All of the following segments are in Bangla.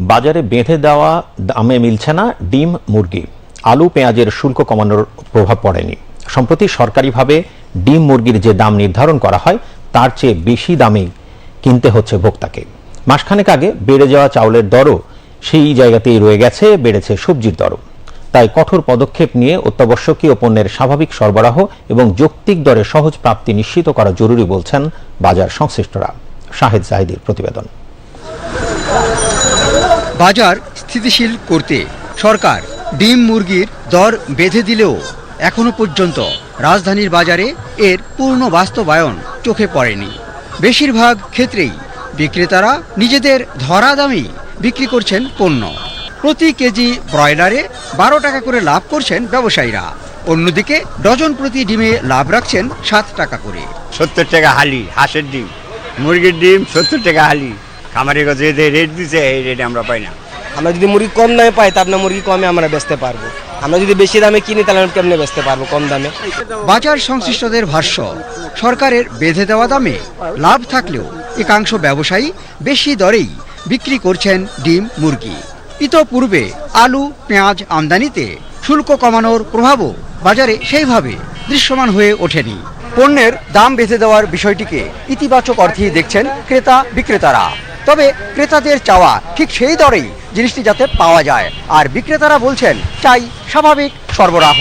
বাজারে বেঁধে দেওয়া দামে মিলছে না ডিম, মুরগি। আলু, পেঁয়াজের শুল্ক কমানোর প্রভাব পড়েনি। সম্প্রতি সরকারিভাবে ডিম, মুরগির যে দাম নির্ধারণ করা হয়, তার চেয়ে বেশি দামেই কিনতে হচ্ছে ভোক্তাকে। মাসখানেক আগে বেড়ে যাওয়া চাউলের দরও সেই জায়গাতেই রয়ে গেছে, বেড়েছে সবজির দরও। তাই কঠোর পদক্ষেপ নিয়ে অত্যাবশ্যকীয় পণ্যের স্বাভাবিক সরবরাহ এবং যৌক্তিক দরে সহজ প্রাপ্তি নিশ্চিত করা জরুরি বলছেন বাজার সংশ্লিষ্টরা। শাহেদ জাহিদের প্রতিবেদন। বাজার স্থিতিশীল করতে সরকার ডিম মুরগির দর বেঁধে দিলেও এখনও পর্যন্ত রাজধানীর বাজারে এর পূর্ণ বাস্তবায়ন চোখে পড়েনি। বেশিরভাগ ক্ষেত্রেই বিক্রেতারা নিজেদের ধরা দামেই বিক্রি করছেন পণ্য। প্রতি কেজি ব্রয়লারে বারো টাকা করে লাভ করছেন ব্যবসায়ীরা। অন্যদিকে ডজন প্রতি ডিমে লাভ রাখছেন সাত টাকা করে। সত্তর টাকা হালি, হাঁসের ডিম। মুরগির ডিম সত্তর টাকা হালি। খামারি কাছে যে রেট দিছে এই রেটে আমরা পাই না। আমরা যদি মুরগি কম দামে পাই তা আপনার মুরগি কমে আমরা বেচতে পারব। আমরা যদি বেশি দামে কিনি তাহলে আমরা কেমনে বেচতে পারব কম দামে? বাজার সংশ্লিষ্টদের ভাষ্য সরকারের বেঁধে দেওয়া দামে লাভ থাকলেও একাংশ ব্যবসায়ী বেশি দরেই বিক্রি করছেন ডিম মুরগি। ইতপূর্বে আলু পেঁয়াজ আমদানিতে শুল্ক কমানোর প্রভাবও বাজারে সেইভাবে দৃশ্যমান হয়ে ওঠেনি। পণ্যের দাম বেঁধে দেওয়ার বিষয়টিকে ইতিবাচক অর্থেই দেখছেন ক্রেতা বিক্রেতারা। তবে ক্রেতাদের চাওয়া ঠিক সেই দরেই জিনিসটি যাতে পাওয়া যায়। আর বিক্রেতারা বলছেন চাই স্বাভাবিক সরবরাহ।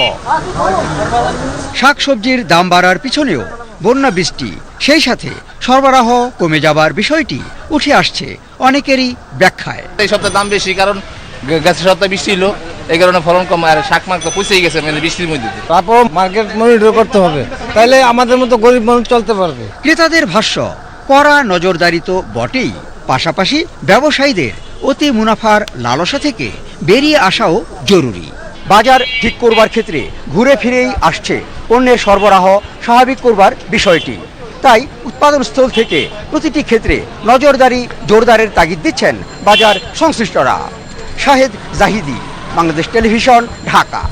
শাকসবজির দাম বাড়ার পিছনেও বন্যা বৃষ্টি সেই সাথে সরবরাহ কমে যাবার বিষয়টি উঠে আসছে অনেকেরই ব্যাখ্যায়। এই সপ্তাহে দাম বেশি কারণ গেছে সপ্তাহে বৃষ্টি হলো এই কারণে ফলন কম আর শাক মাক তো পচেই গেছে মানে বৃষ্টির মধ্যে তারপর মার্কেট মনিটর করতে হবে তাহলে আমাদের মতো গরিব মানুষ চলতে পারবে। ক্রেতাদের ভাষ্য কড়া নজরদারি তো বটেই পাশাপাশি ব্যবসায়ীদের অতি মুনাফার লালসা থেকে বেরিয়ে আসাও জরুরি। বাজার ঠিক করবার ক্ষেত্রে ঘুরে ফিরেই আসছে পণ্যের সরবরাহ স্বাভাবিক করবার বিষয়টি। তাই উৎপাদনস্থল থেকে প্রতিটি ক্ষেত্রে নজরদারি জোরদারের তাগিদ দিচ্ছেন বাজার সংশ্লিষ্টরা। শাহেদ জাহিদি, বাংলাদেশ টেলিভিশন, ঢাকা।